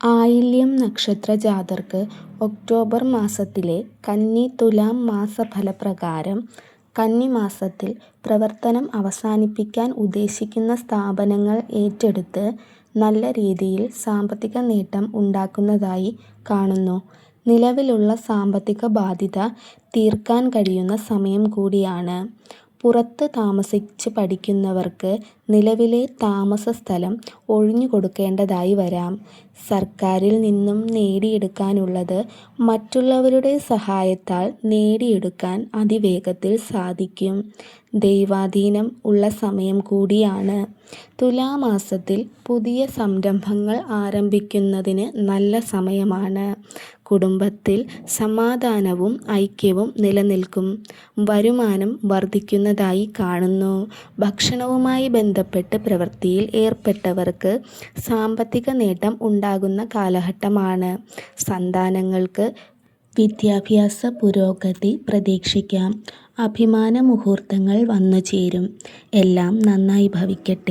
ആയില്യം നക്ഷത്ര ജാതർക്ക് ഒക്ടോബർ മാസത്തിലെ കന്നി തുലാം മാസഫലപ്രകാരം കന്നി മാസത്തിൽ പ്രവർത്തനം അവസാനിപ്പിക്കാൻ ഉദ്ദേശിക്കുന്ന സ്ഥാപനങ്ങൾ ഏറ്റെടുത്ത് നല്ല രീതിയിൽ സാമ്പത്തിക നേട്ടം ഉണ്ടാക്കുന്നതായി കാണുന്നു. നിലവിലുള്ള സാമ്പത്തിക ബാധ്യത തീർക്കാൻ കഴിയുന്ന സമയം കൂടിയാണ്. പുറത്ത് താമസിച്ച് പഠിക്കുന്നവർക്ക് നിലവിലെ താമസസ്ഥലം ഒഴിഞ്ഞുകൊടുക്കേണ്ടതായി വരാം. സർക്കാരിൽ നിന്നും നേടിയെടുക്കാനുള്ളത് മറ്റുള്ളവരുടെ സഹായത്താൽ നേടിയെടുക്കാൻ അതിവേഗത്തിൽ സാധിക്കും. ദൈവാധീനം ഉള്ള സമയം കൂടിയാണ്. തുലാമാസത്തിൽ പുതിയ സംരംഭങ്ങൾ ആരംഭിക്കുന്നതിന് നല്ല സമയമാണ്. കുടുംബത്തിൽ സമാധാനവും ഐക്യവും നിലനിൽക്കും. വരുമാനം വർദ്ധിക്കുന്നതായി കാണുന്നു. ഭക്ഷണവുമായി ബന്ധപ്പെട്ട് പ്രവൃത്തിയിൽ ഏർപ്പെട്ടവർക്ക് സാമ്പത്തിക നേട്ടം ഉണ്ടാകുന്ന കാലഘട്ടമാണ്. സന്താനങ്ങൾക്ക് വിദ്യാഭ്യാസ പുരോഗതി പ്രതീക്ഷിക്കാം. അഭിമാന മുഹൂർത്തങ്ങൾ വന്നു ചേരും എല്ലാം നന്നായി ഭവിക്കട്ടെ.